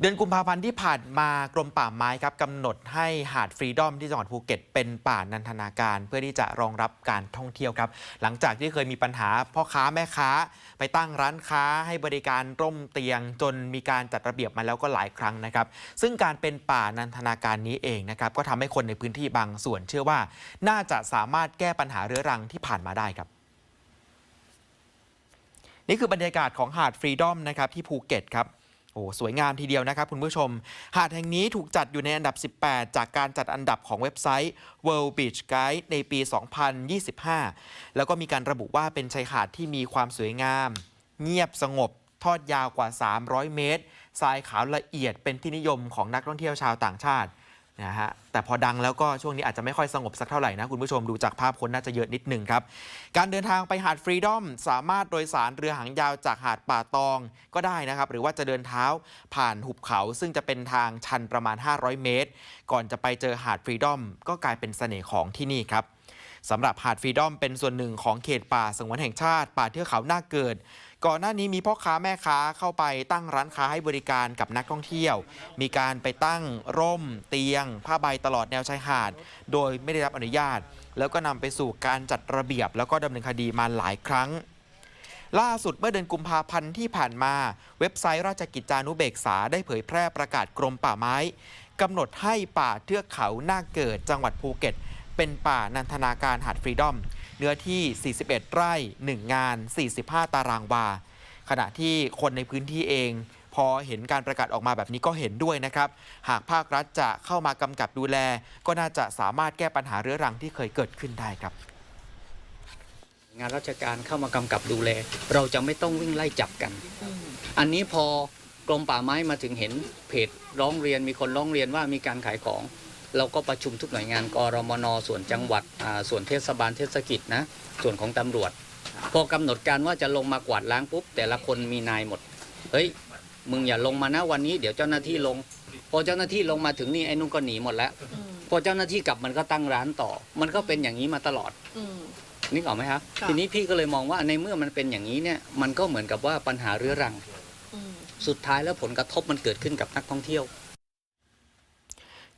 เดือนกุมภาพันธ์ที่ผ่านมากรมป่าไม้ครับกำหนดให้หาดฟรีดอมที่จังหวัดภูเก็ตเป็นป่านันทนาการ เพื่อที่จะรองรับการท่องเที่ยวครับ หลังจากที่เคยมีปัญหาพ่อค้าแม่ค้า ไปตั้งร้านค้าให้บริการร่มเตียง จนมีการจัดระเบียบมาแล้วก็หลายครั้งนะครับ ซึ่งการเป็นป่านันทนาการนี้เองนะครับก็ทำให้คนในพื้นที่บางส่วน เชื่อว่า น่าจะสามารถแก้ปัญหาเรื้อรังที่ผ่านมาได้ครับนี่คือบรรยากาศของหาดฟรีดอมนะครับที่ภูเก็ตครับ โอ้สวยงามทีเดียวนะครับคุณผู้ชม หาดแห่งนี้ถูกจัดอยู่ในอันดับ 18 จากการจัดอันดับของเว็บไซต์ World Beach Guide ในปี 2025 แล้วก็มีการระบุว่าเป็นชายหาดที่มีความสวยงาม เงียบสงบ ทอดยาวกว่า 300 เมตรทรายขาวละเอียดเป็นที่นิยมของนักท่องเที่ยวชาวต่างชาติ นะฮะแต่พอดังแล้วก็ช่วงนี้อาจจะไม่ค่อยสงบสักเท่าไหร่นะคุณผู้ชมดูจากภาพคนน่าจะเยอะนิดหนึ่งครับ การเดินทางไปหาดฟรีดอมสามารถโดยสารเรือหางยาวจากหาดป่าตองก็ได้นะครับ หรือว่าจะเดินเท้าผ่านหุบเขา ซึ่งจะเป็นทางชันประมาณ 500 เมตร ก่อนจะไปเจอหาดฟรีดอมก็กลายเป็นเสน่ห์ของที่นี่ครับ สำหรับหาดฟรีดอมเป็นส่วนหนึ่งของเขตป่าสงวนแห่งชาติ ป่าเทือกเขาหน้าเกิด ก่อนหน้านี้มีพ่อค้าแม่ค้าเข้าไปตั้งร้านค้าให้บริการกับนักท่องเที่ยว มีการไปตั้งร่ม เตียง ผ้าใบตลอดแนวชายหาด โดยไม่ได้รับอนุญาต แล้วก็นำไปสู่การจัดระเบียบ แล้วก็ดำเนินคดีมาหลายครั้งล่าสุดเมื่อเดือนกุมภาพันธ์ที่ผ่านมา เว็บไซต์ราชกิจจานุเบกษาได้เผยแพร่ประกาศกรมป่าไม้กำหนดให้ป่าเทือกเขาหน้าเกิดจังหวัดภูเก็ต เป็นป่านันทนาการหาดฟรีดอม เนื้อที่ 41 ไร่ 1 งาน 45 ตารางวา ขณะที่คนในพื้นที่เอง พอเห็นการประกาศออกมาแบบนี้ก็เห็นด้วยนะครับ หากภาครัฐจะเข้ามากำกับดูแล ก็น่าจะสามารถแก้ปัญหาเรื้อรังที่เคยเกิดขึ้นได้ครับงานราชการเข้ามากำกับดูแล เราจะไม่ต้องวิ่งไล่จับกัน อันนี้พอกรมป่าไม้มาถึงเห็นเพจร้องเรียนมีคนร้องเรียนว่ามีการขายของ เราก็ประชุมทุกหน่วยงานกรมนส่วนจังหวัดอ่าส่วนเทศบาลเทศกิจนะส่วนของตำรวจ พอกำหนดการว่าจะลงมากวาดล้างปุ๊บ แต่ละคนมีนายหมด เฮ้ย มึงอย่าลงมานะวันนี้ เดี๋ยวเจ้าหน้าที่ลง พอเจ้าหน้าที่ลงมาถึงนี่ไอ้นุ่งก็หนีหมดแล้ว พอเจ้าหน้าที่กลับมันก็ตั้งร้านต่อ มันก็เป็นอย่างนี้มาตลอดอืมนึกออกไหมครับค่ะทีนี้พี่ก็เลยมองว่าในเมื่อมันเป็นอย่างนี้เนี่ย มันก็เหมือนกับว่าปัญหาเรื้อรังอืมสุดท้ายแล้วผลกระทบมันเกิดขึ้นกับนักท่องเที่ยว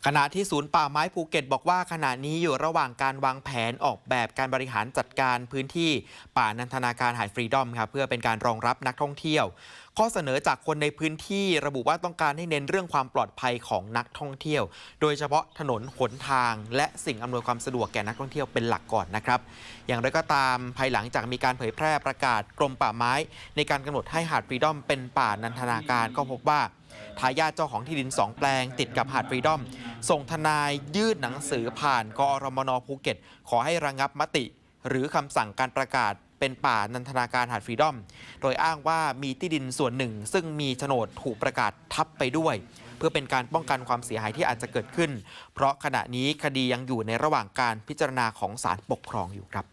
ขณะที่ศูนย์ป่าไม้ภูเก็ตบอกว่าขณะนี้อยู่ระหว่างการวางแผนออกแบบการบริหารจัดการพื้นที่ป่านันทนาการหาดฟรีดอมครับเพื่อเป็นการรองรับนักท่องเที่ยว ข้อเสนอจากคนในพื้นที่ระบุว่าต้องการให้เน้นเรื่องความปลอดภัยของนักท่องเที่ยว โดยเฉพาะถนนหนทาง และสิ่งอำนวยความสะดวกแก่นักท่องเที่ยวเป็นหลักก่อนนะครับ อย่างไรก็ตามภายหลังจากมีการเผยแพร่ประกาศกรมป่าไม้ ในการกำหนดให้หาดฟรีดอมเป็นป่านันทนาการก็พบว่า ทายาทเจ้าของที่ดิน 2 แปลง ติดกับหาดฟรีดอม ส่งทนายยื่นหนังสือผ่านกอรมนภูเก็ต ขอให้ระงับมติ หรือคำสั่งการประกาศเป็นป่านันทนาการหาดฟรีดอม โดยอ้างว่ามีที่ดินส่วนหนึ่ง ซึ่งมีโฉนดถูกประกาศทับไปด้วย เพื่อเป็นการป้องกันความเสียหายที่อาจจะเกิดขึ้น เพราะขณะนี้คดียังอยู่ในระหว่างการพิจารณาของศาลปกครองอยู่ครับ